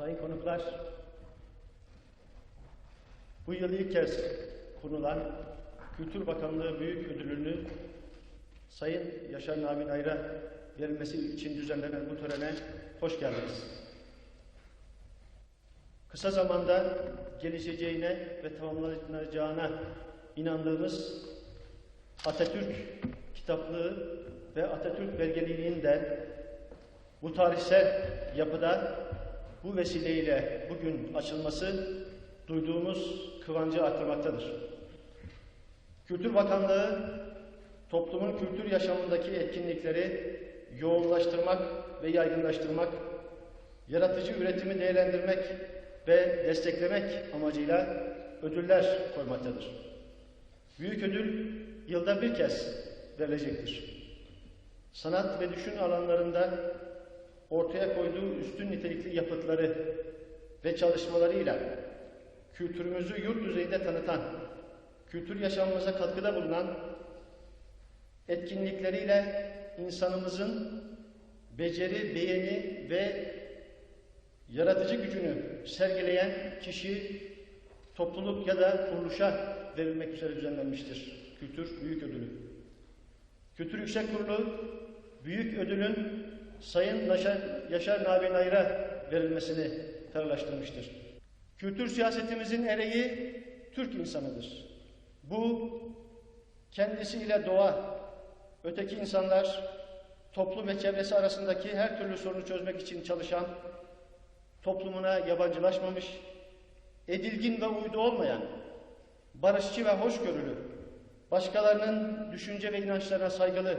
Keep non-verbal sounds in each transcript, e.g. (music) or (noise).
sayın konuklar, bu yıl ilk kez kurulan Kültür Bakanlığı Büyük Ödülünü Sayın Yaşar Nabi Nayr'a verilmesi için düzenlenen bu törene hoş geldiniz. Kısa zamanda gelişeceğine ve tamamlanacağına inandığımız Atatürk kitaplığı ve Atatürk belgeliğinin de bu tarihsel yapıda bu vesileyle bugün açılması duyduğumuz kıvancı artırmaktadır. Kültür Bakanlığı toplumun kültür yaşamındaki etkinlikleri yoğunlaştırmak ve yaygınlaştırmak, yaratıcı üretimi değerlendirmek ve desteklemek amacıyla ödüller koymaktadır. Büyük ödül yılda bir kez verilecektir. Sanat ve düşün alanlarında ortaya koyduğu üstün nitelikli yapıtları ve çalışmalarıyla kültürümüzü yurt düzeyinde tanıtan, kültür yaşamımıza katkıda bulunan etkinlikleriyle insanımızın beceri, beğeni ve yaratıcı gücünü sergileyen kişi, topluluk ya da kuruluşa verilmek üzere düzenlenmiştir. Kültür Büyük Ödülü. Kültür Yüksek Kurulu Büyük Ödülün Sayın Yaşar, Yaşar Nabi Nayr'a verilmesini kararlaştırmıştır. Kültür siyasetimizin ereği Türk insanıdır. Bu kendisiyle doğa, öteki insanlar, toplum ve çevresi arasındaki her türlü sorunu çözmek için çalışan, toplumuna yabancılaşmamış, edilgin ve uydu olmayan, barışçı ve hoşgörülü, başkalarının düşünce ve inançlarına saygılı,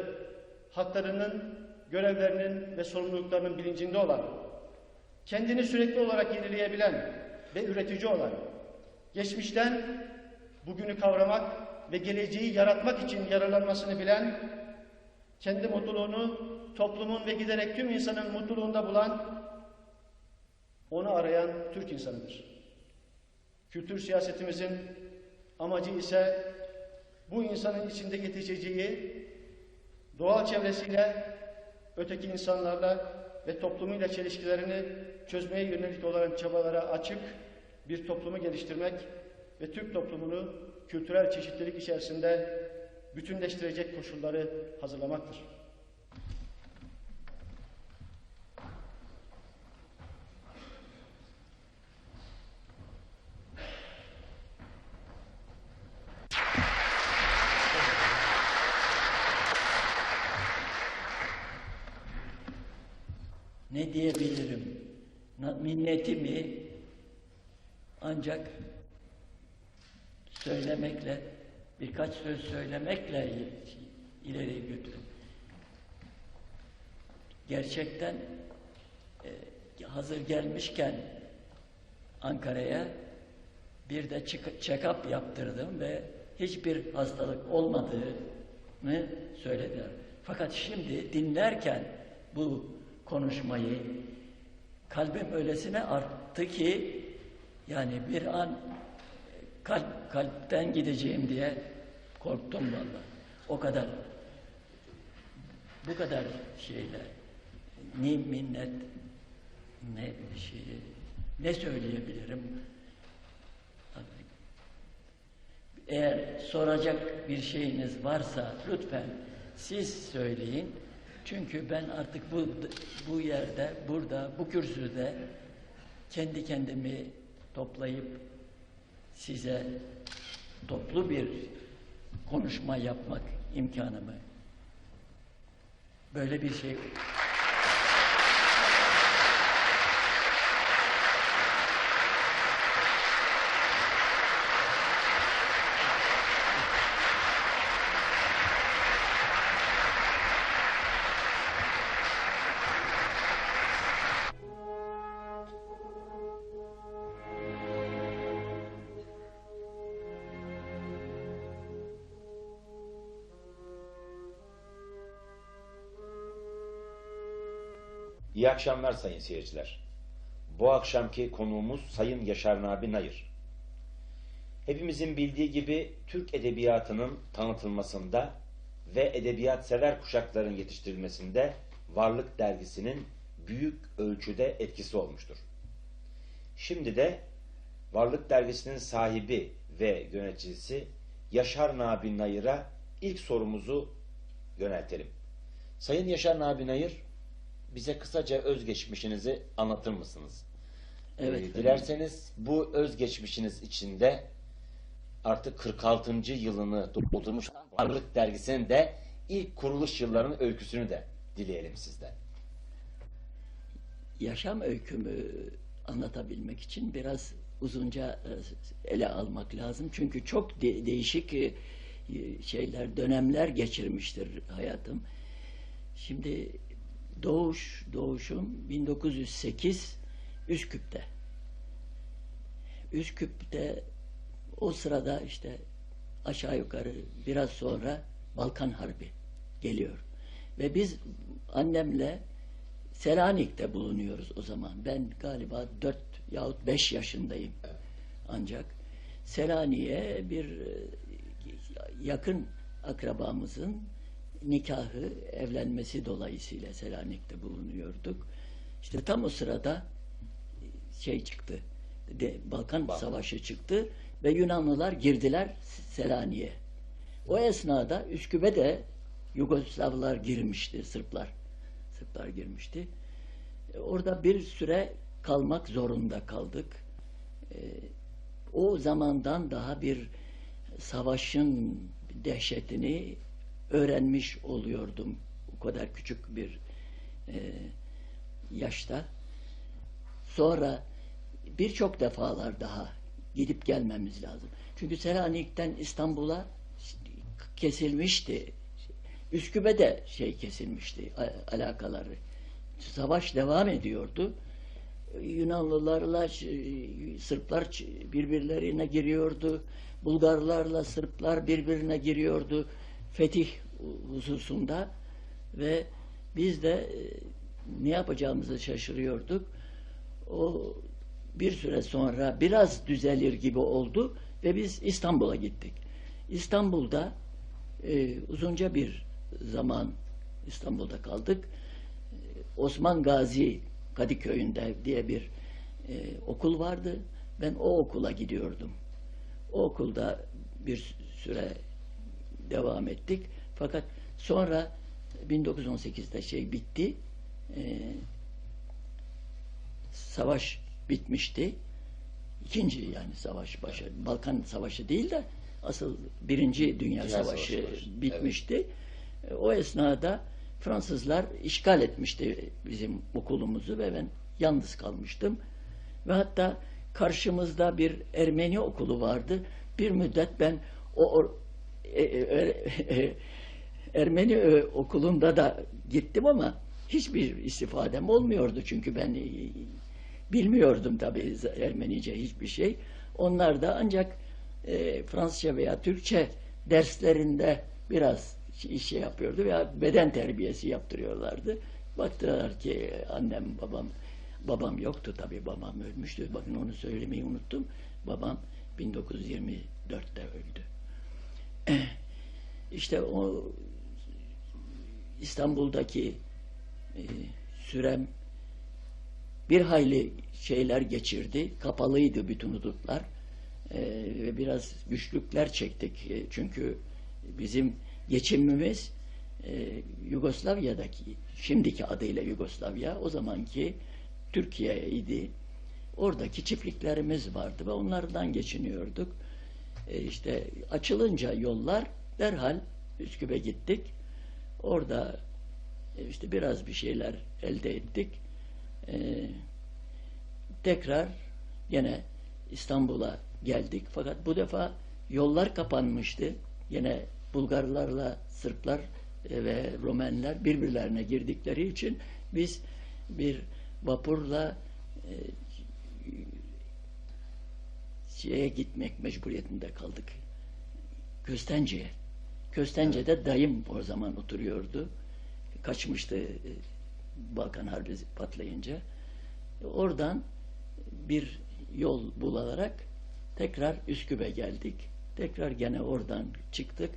haklarının, görevlerinin ve sorumluluklarının bilincinde olan, kendini sürekli olarak yenileyebilen ve üretici olan, geçmişten bugünü kavramak ve geleceği yaratmak için yararlanmasını bilen, kendi mutluluğunu toplumun ve giderek tüm insanın mutluluğunda bulan, onu arayan Türk insanıdır. Kültür siyasetimizin amacı ise bu insanın içinde yetişeceği doğal çevresiyle, öteki insanlarla ve toplumuyla çelişkilerini çözmeye yönelik olan çabalara açık bir toplumu geliştirmek ve Türk toplumunu kültürel çeşitlilik içerisinde bütünleştirecek koşulları hazırlamaktır. ne diyebilirim? Na- Minnetimi ancak söylemekle, birkaç söz söylemekle i- ileri götürün. Gerçekten e, hazır gelmişken Ankara'ya bir de check-up yaptırdım ve hiçbir hastalık olmadığını söylediler. Fakat şimdi dinlerken bu konuşmayı kalbim öylesine arttı ki yani bir an kalp kalpten gideceğim diye korktum vallahi. O kadar bu kadar şeyler ne minnet ne şey ne söyleyebilirim eğer soracak bir şeyiniz varsa lütfen siz söyleyin. Çünkü ben artık bu bu yerde, burada, bu kürsüde kendi kendimi toplayıp size toplu bir konuşma yapmak imkanımı. Böyle bir şey İyi akşamlar sayın seyirciler. Bu akşamki konuğumuz Sayın Yaşar Nabi Nayır. Hepimizin bildiği gibi Türk edebiyatının tanıtılmasında ve edebiyat sever kuşakların yetiştirilmesinde Varlık dergisinin büyük ölçüde etkisi olmuştur. Şimdi de Varlık Dergisi'nin sahibi ve yöneticisi Yaşar Nabi Nayır'a ilk sorumuzu yöneltelim. Sayın Yaşar Nabi Nayır, bize kısaca özgeçmişinizi anlatır mısınız? Evet. Ee, dilerseniz bu özgeçmişiniz içinde artık 46. yılını doldurmuş Varlık Dergisi'nin de ilk kuruluş yıllarının öyküsünü de dileyelim sizden. yaşam öykümü anlatabilmek için biraz uzunca e, ele almak lazım. Çünkü çok de- değişik e, şeyler, dönemler geçirmiştir hayatım. Şimdi doğuş, doğuşum 1908 Üsküp'te. Üsküp'te o sırada işte aşağı yukarı biraz sonra Balkan Harbi geliyor. Ve biz annemle Selanik'te bulunuyoruz o zaman. Ben galiba 4 yahut 5 yaşındayım. Ancak Selanik'e bir e, yakın akrabamızın nikahı, evlenmesi dolayısıyla Selanik'te bulunuyorduk. İşte tam o sırada şey çıktı. De, Balkan Balkan. Savaşı çıktı ve Yunanlılar girdiler Selanik'e. O esnada Üsküp'e de Yugoslavlar girmişti, Sırplar. Sırplar girmişti. E, Orada bir süre kalmak zorunda kaldık. E, o zamandan daha bir savaşın dehşetini öğrenmiş oluyordum. O kadar küçük bir e, yaşta. Sonra birçok defalar daha gidip gelmemiz lazım. Çünkü Selanik'ten İstanbul'a kesilmişti. Üsküp'e şey kesilmişti alakaları. Savaş devam ediyordu. Yunanlılarla Sırplar birbirlerine giriyordu. Bulgarlarla Sırplar birbirine giriyordu. Fetih hususunda ve biz de e, ne yapacağımızı şaşırıyorduk. O bir süre sonra biraz düzelir gibi oldu ve biz İstanbul'a gittik. İstanbul'da e, uzunca bir zaman İstanbul'da kaldık. Osman Gazi Kadıköy'ünde diye bir e, okul vardı. Ben o okula gidiyordum. O okulda bir süre devam ettik. Fakat sonra 1918'de şey bitti. E, savaş bitmişti. İkinci yani savaş başı. Balkan Savaşı değil de asıl Birinci Dünya, Dünya Savaşı, Savaşı bitmişti. E, O esnada Fransızlar işgal etmişti bizim okulumuzu ve ben yalnız kalmıştım. Ve hatta karşımızda bir Ermeni okulu vardı. Bir müddet ben o e- e- (laughs) e- Ermeni okulunda da gittim ama hiçbir istifadem olmuyordu çünkü ben bilmiyordum tabii Ermenice hiçbir şey. Onlar da ancak e, Fransızca veya Türkçe derslerinde biraz şey yapıyordu veya beden terbiyesi yaptırıyorlardı. Baktılar ki annem babam babam yoktu tabii babam ölmüştü. Bakın onu söylemeyi unuttum. Babam 1924'te öldü. (clears throat) İşte o İstanbul'daki e, sürem bir hayli şeyler geçirdi. Kapalıydı bütün hudutlar. E, ve biraz güçlükler çektik. E, çünkü bizim geçimimiz e, Yugoslavya'daki, şimdiki adıyla Yugoslavya, o zamanki Türkiye idi. Oradaki çiftliklerimiz vardı ve onlardan geçiniyorduk. E, işte açılınca yollar derhal Üsküp'e gittik. Orada e, işte biraz bir şeyler elde ettik. E, tekrar yine İstanbul'a geldik. Fakat bu defa yollar kapanmıştı. Yine Bulgarlarla Sırplar e, ve Romenler birbirlerine girdikleri için biz bir vapurla e, şeye gitmek mecburiyetinde kaldık. Köstence'ye. Köstence'de dayım o zaman oturuyordu. Kaçmıştı e, Balkan Harbi patlayınca. Oradan bir yol bularak tekrar Üsküp'e geldik. Tekrar gene oradan çıktık.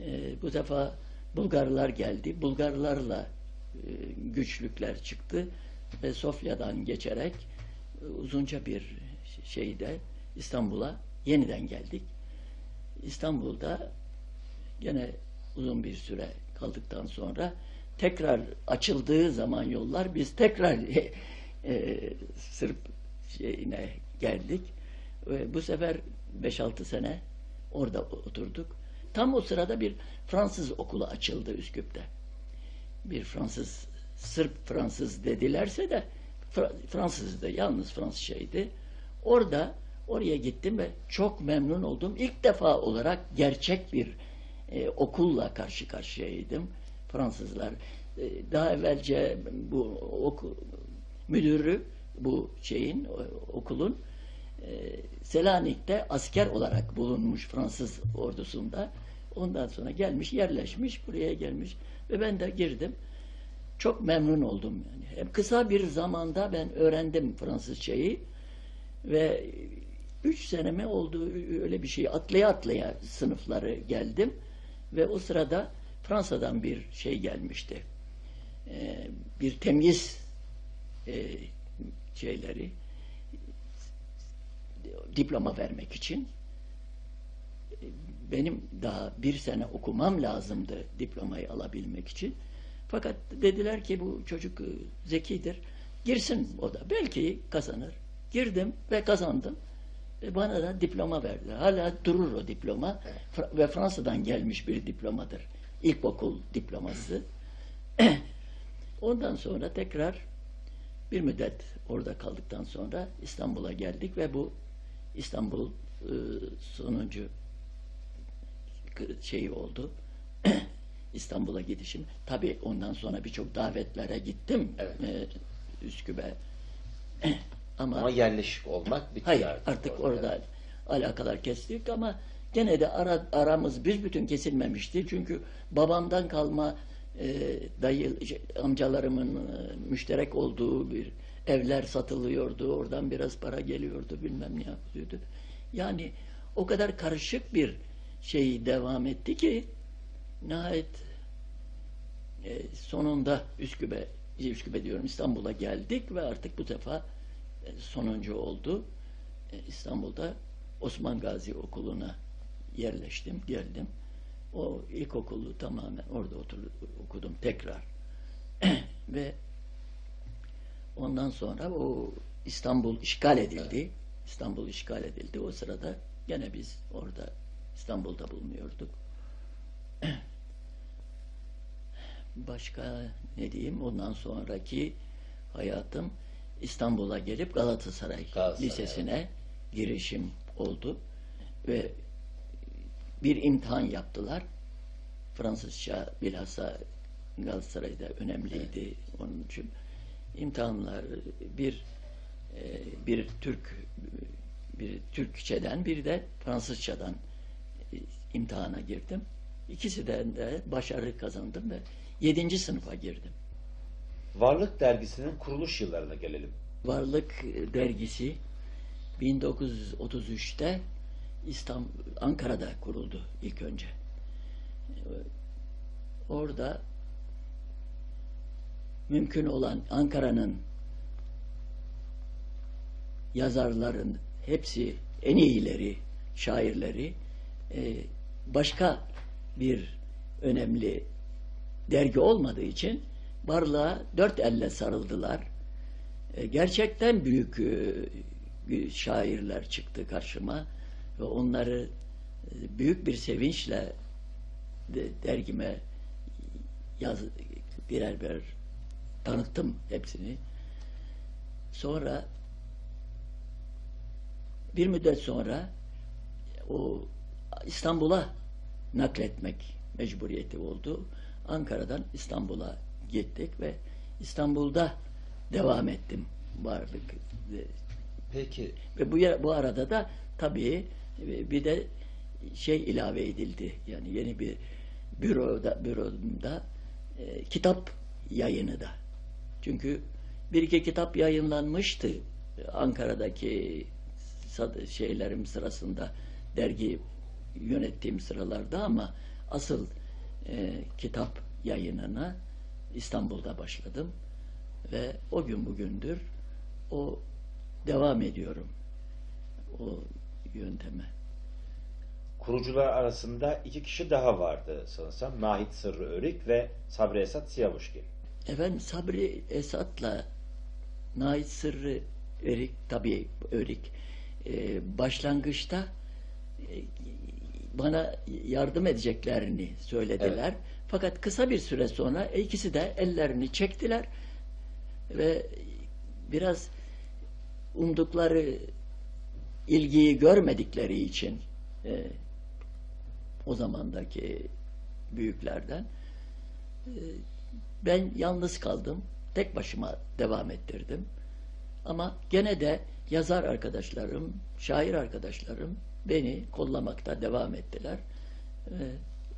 E, bu defa Bulgarlar geldi. Bulgarlarla e, güçlükler çıktı ve Sofya'dan geçerek uzunca bir şeyde İstanbul'a yeniden geldik. İstanbul'da gene uzun bir süre kaldıktan sonra tekrar açıldığı zaman yollar biz tekrar (laughs) e, Sırp şeyine geldik. Ve bu sefer 5-6 sene orada oturduk. Tam o sırada bir Fransız okulu açıldı Üsküp'te. Bir Fransız, Sırp Fransız dedilerse de Fra- Fransızdı, yalnız Fransızcaydı. Orada oraya gittim ve çok memnun oldum. İlk defa olarak gerçek bir e, okulla karşı karşıyaydım. Fransızlar. E, daha evvelce bu oku, müdürü bu şeyin okulun e, Selanik'te asker olarak bulunmuş Fransız ordusunda. Ondan sonra gelmiş, yerleşmiş, buraya gelmiş ve ben de girdim. Çok memnun oldum yani. Hem kısa bir zamanda ben öğrendim Fransızcayı ve üç seneme oldu öyle bir şey atlaya atlaya sınıfları geldim ve o sırada Fransa'dan bir şey gelmişti. Ee, bir temyiz e, şeyleri diploma vermek için benim daha bir sene okumam lazımdı diplomayı alabilmek için. Fakat dediler ki bu çocuk e, zekidir. Girsin o da. Belki kazanır. Girdim ve kazandım. Ve bana da diploma verdiler. Hala durur o diploma. Fra- Ve Fransa'dan gelmiş bir diplomadır. İlkokul diploması. (clears throat) Ondan sonra tekrar bir müddet orada kaldıktan sonra İstanbul'a geldik ve bu İstanbul e, sonuncu şeyi oldu. (clears throat) İstanbul'a gidişim. Tabii ondan sonra birçok davetlere gittim. Evet. e, Üsküp'e. (clears throat) ama, Ama yerleşik olmak bitti hayır artık orada alakalar kestik ama gene de ara, aramız büsbütün kesilmemişti. Çünkü babamdan kalma e, dayı şey, amcalarımın e, müşterek olduğu bir evler satılıyordu. Oradan biraz para geliyordu. Bilmem ne yapıyordu. Yani o kadar karışık bir şey devam etti ki nihayet e, sonunda Üsküp'e Üsküp'e diyorum İstanbul'a geldik ve artık bu defa sonuncu oldu. E, İstanbul'da Osman Gazi Okulu'na yerleştim, geldim. O ilkokulu tamamen orada otur, okudum tekrar. (clears throat) ve ondan sonra o İstanbul işgal edildi. İstanbul işgal edildi. O sırada gene biz orada İstanbul'da bulunuyorduk. (clears throat) Başka ne diyeyim? Ondan sonraki hayatım İstanbul'a gelip Galatasaray, Galatasaray, Lisesi'ne girişim oldu. Ve bir imtihan yaptılar. Fransızca bilhassa Galatasaray'da önemliydi onun için. İmtihanlar bir e, bir Türk bir Türkçeden bir de Fransızcadan e, imtihana girdim. İkisinden de başarı kazandım ve yedinci sınıfa girdim. Varlık dergisinin kuruluş yıllarına gelelim. Varlık dergisi 1933'te İstanbul, Ankara'da kuruldu ilk önce. Orada mümkün olan Ankara'nın yazarların hepsi en iyileri, şairleri e, başka bir önemli dergi olmadığı için varlığa dört elle sarıldılar. E, gerçekten büyük e, şairler çıktı karşıma ve onları e, büyük bir sevinçle de, dergime yaz birer birer tanıttım hepsini. Sonra bir müddet sonra o İstanbul'a nakletmek mecburiyeti oldu. Ankara'dan İstanbul'a gittik ve İstanbul'da devam ettim varlık. Peki Ve bu bu arada da tabii e, bir de şey ilave edildi. Yani yeni bir büroda büromda e, kitap yayını da. Çünkü bir iki kitap yayınlanmıştı Ankara'daki sad- şeylerim sırasında dergi yönettiğim sıralarda ama asıl e, kitap yayınına İstanbul'da başladım ve o gün bugündür o devam ediyorum o yönteme. Kurucular arasında iki kişi daha vardı sanırsam. Nahit Sırrı Örik ve Sabri Esat Siyavuşki. Efendim Sabri Esat'la Nait Sırrı Örik tabii Örik e, başlangıçta e, bana yardım edeceklerini söylediler. Fakat kısa bir süre sonra ikisi de ellerini çektiler ve biraz umdukları ilgiyi görmedikleri için e, o zamandaki büyüklerden e, ben yalnız kaldım. Tek başıma devam ettirdim. Ama gene de yazar arkadaşlarım, şair arkadaşlarım beni kollamakta devam ettiler. Ve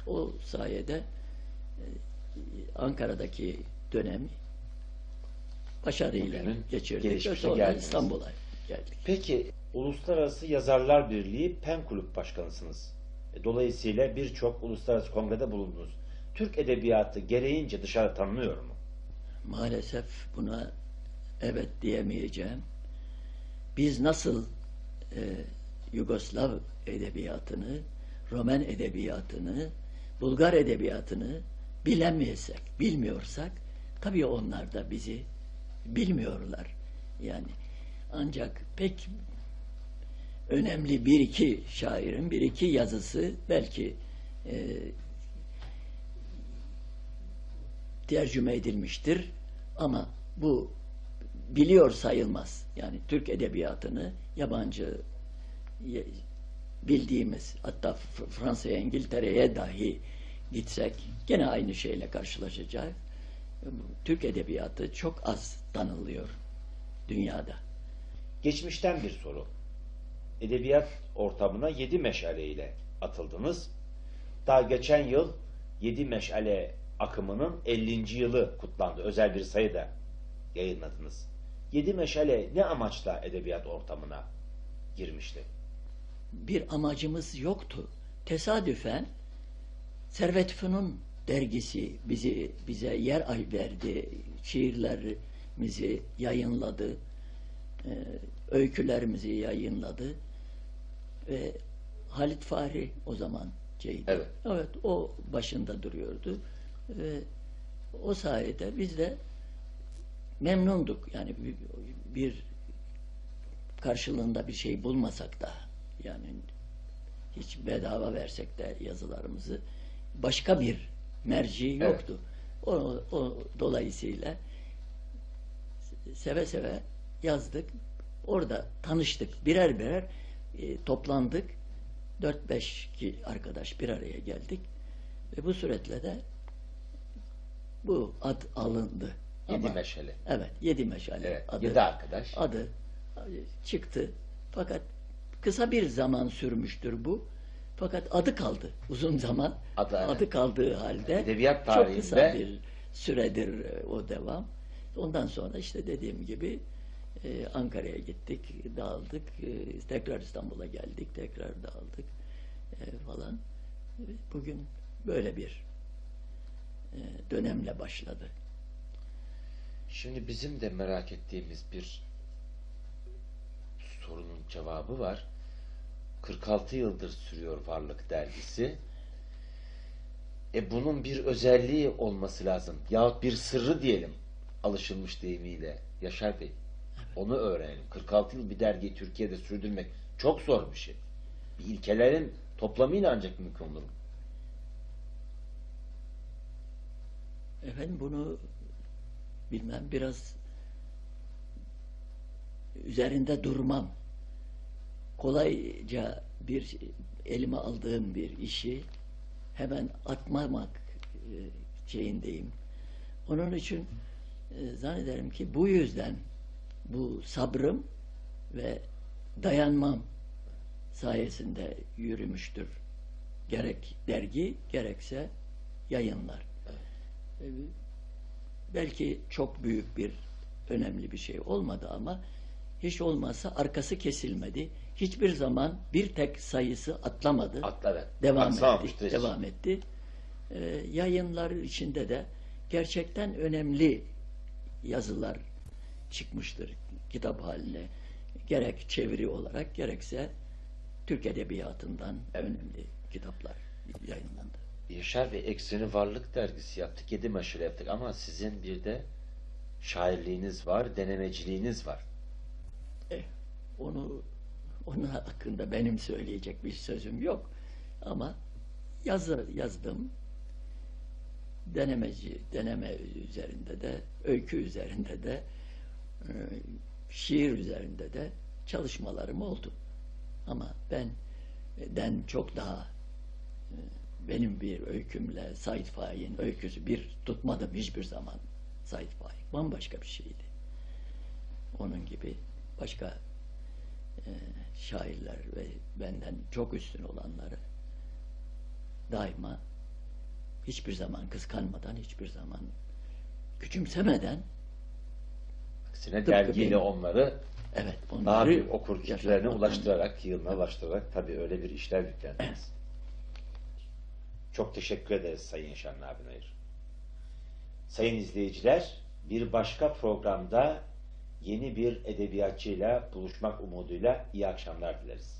o sayede e, Ankara'daki dönemi başarıyla Bugünün geçirdik. Ve sonra geldiniz. İstanbul'a geldik. Peki Uluslararası Yazarlar Birliği PEN Kulüp Başkanısınız. E, Dolayısıyla birçok uluslararası kongrede bulundunuz. Türk edebiyatı gereğince dışarı tanınıyor mu? Maalesef buna evet diyemeyeceğim. Biz nasıl e, Yugoslav edebiyatını, Roman edebiyatını, Bulgar edebiyatını bilemeyesek, bilmiyorsak tabii onlar da bizi bilmiyorlar. Yani ancak pek önemli bir iki şairin bir iki yazısı belki e, tercüme edilmiştir ama bu biliyor sayılmaz. Yani Türk edebiyatını yabancı bildiğimiz hatta Fransa'ya İngiltere'ye dahi gitsek gene aynı şeyle karşılaşacağız. Türk edebiyatı çok az tanınıyor dünyada. Geçmişten bir soru. Edebiyat ortamına yedi meşale ile atıldınız. Daha geçen yıl yedi meşale akımının 50. yılı kutlandı. Özel bir sayı da yayınladınız. Yedi meşale ne amaçla edebiyat ortamına girmişti? bir amacımız yoktu. Tesadüfen Servet Fünun dergisi bizi bize yer verdi. Şiirlerimizi yayınladı. e, öykülerimizi yayınladı. Ve Halit Fahri o zaman şeydi. Evet. Evet, o başında duruyordu. Ve o sayede biz de memnunduk. Yani bir, bir karşılığında bir şey bulmasak da yani hiç bedava versek de yazılarımızı başka bir merci yoktu. O, o dolayısıyla seve seve yazdık. Orada tanıştık. Birer birer e, toplandık. 4-5 ki arkadaş bir araya geldik. Ve bu suretle de bu ad alındı. Yedi Ama- meşale. Evet, yedi meşale Evet, adı. yedi arkadaş. Adı çıktı. Fakat kısa bir zaman sürmüştür bu. Fakat adı kaldı uzun zaman. Adı, evet. kaldığı halde Edebiyat çok kısa tarihinde- bir süredir e, o devam. Ondan sonra işte dediğim gibi e, Ankara'ya gittik, dağıldık. E, tekrar İstanbul'a geldik, tekrar dağıldık e, falan. Bugün böyle bir e, dönemle başladı. Şimdi bizim de merak ettiğimiz bir sorunun cevabı var. 46 yıldır sürüyor Varlık dergisi. E bunun bir özelliği olması lazım. Yahut bir sırrı diyelim. Alışılmış deyimiyle. Yaşar Bey. Onu öğrenelim. 46 yıl bir dergiyi Türkiye'de sürdürmek çok zor bir şey. Bir ilkelerin toplamıyla ancak mümkün olur. Efendim bunu bilmem biraz üzerinde durmam. Kolayca bir elime aldığım bir işi hemen atmamak e, şeyindeyim. Onun için e, zannederim ki bu yüzden bu sabrım ve dayanmam sayesinde yürümüştür. Gerek dergi gerekse yayınlar. E, belki çok büyük bir önemli bir şey olmadı ama hiç olmazsa arkası kesilmedi. Hiçbir zaman bir tek sayısı atlamadı. Atla evet. devam Aksamamıştır etti. hiç. Devam etti. Ee, yayınlar içinde de gerçekten önemli yazılar çıkmıştır kitap haline gerek çeviri olarak gerekse Türk Edebiyatı'ndan önemli kitaplar yayınlandı. Yaşar Bey Ekseni Varlık dergisi yaptık. Yedi meşhur yaptık ama sizin bir de şairliğiniz var, denemeciliğiniz var. Eh, onu onun hakkında benim söyleyecek bir sözüm yok. Ama yazı, yazdım. Denemeci, deneme üzerinde de, öykü üzerinde de, e, şiir üzerinde de çalışmalarım oldu. Ama ben den çok daha e, benim bir öykümle Said Faik'in öyküsü bir tutmadım hiçbir zaman Said Faik. Bambaşka bir şeydi. Onun gibi başka şairler ve benden çok üstün olanları daima hiçbir zaman kıskanmadan, hiçbir zaman küçümsemeden Aksine dergiyle benim. onları evet onları daha büyük okur yaşatmaktan- ulaştırarak, yığınına ulaştırarak tabii öyle bir işler yüklendiniz. (clears throat) Çok teşekkür ederiz Sayın Yaşar Nabi Nayır. Sayın izleyiciler, bir başka programda yeni bir edebiyatçıyla buluşmak umuduyla iyi akşamlar dileriz.